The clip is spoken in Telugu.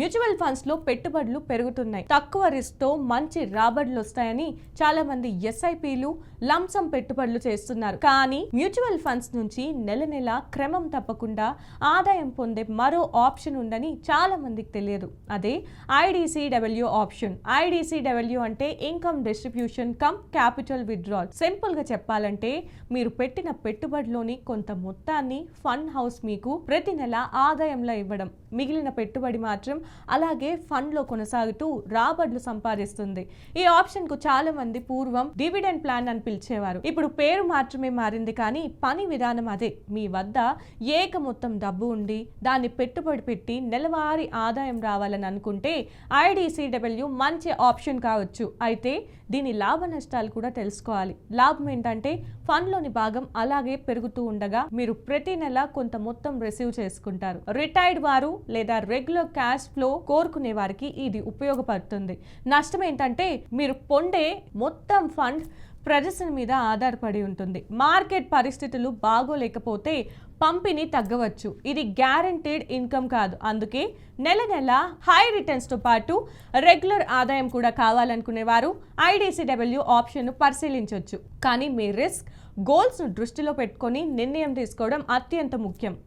మ్యూచువల్ ఫండ్స్లో పెట్టుబడులు పెరుగుతున్నాయి. తక్కువ రిస్క్తో మంచి రాబడులు వస్తాయని చాలా మంది ఎస్ఐపిలు లంసం పెట్టుబడులు చేస్తున్నారు. కానీ మ్యూచువల్ ఫండ్స్ నుంచి నెల నెల క్రమం తప్పకుండా ఆదాయం పొందే మరో ఆప్షన్ ఉందని చాలా మందికి తెలియదు. అదే ఐడిసిడబ్ల్యూ ఆప్షన్. ఐడిసిడబ్ల్యూ అంటే income distribution cum capital withdrawal. సింపుల్గా చెప్పాలంటే మీరు పెట్టిన పెట్టుబడిలోని కొంత మొత్తాన్ని ఫండ్ హౌస్ మీకు ప్రతి నెల ఆదాయంలో ఇవ్వడం. మిగిలిన పెట్టుబడి మాత్రం అలాగే ఫండ్లో కొనసాగుతూ రాబడులు సంపాదిస్తుంది. ఈ ఆప్షన్కు చాలా మంది పూర్వం డివిడెండ్ ప్లాన్ అని పిలిచేవారు. ఇప్పుడు పేరు మాత్రమే మారింది కానీ పని విధానం అదే. మీ వద్ద ఏక మొత్తం డబ్బు ఉండి దాన్ని పెట్టుబడి పెట్టి నెలవారీ ఆదాయం రావాలని అనుకుంటే ఐడిసిడబ్ల్యూ మంచి ఆప్షన్ కావచ్చు. అయితే దీని లాభ నష్టాలు కూడా తెలుసుకోవాలి. లాభం ఏంటంటే ఫండ్లోని భాగం అలాగే పెరుగుతూ ఉండగా మీరు ప్రతి నెల కొంత మొత్తం రిసీవ్ చేసుకుంటారు. రిటైర్డ్ వారు లేదా రెగ్యులర్ క్యాష్ ఫ్లో కోరుకునే వారికి ఇది ఉపయోగపడుతుంది. నష్టం ఏంటంటే మీరు పొందే మొత్తం ఫండ్ ప్రదర్శన మీద ఆధారపడి ఉంటుంది. మార్కెట్ పరిస్థితులు బాగోలేకపోతే పంపిణీ తగ్గవచ్చు. ఇది గ్యారంటీడ్ ఇన్కమ్ కాదు. అందుకే నెల నెల హై రిటర్న్స్తో పాటు రెగ్యులర్ ఆదాయం కూడా కావాలనుకునే వారు ఐడిసిడబ్ల్యూ ఆప్షన్ను పరిశీలించవచ్చు కానీ మీ రిస్క్ గోల్స్ను దృష్టిలో పెట్టుకొని నిర్ణయం తీసుకోవడం అత్యంత ముఖ్యం.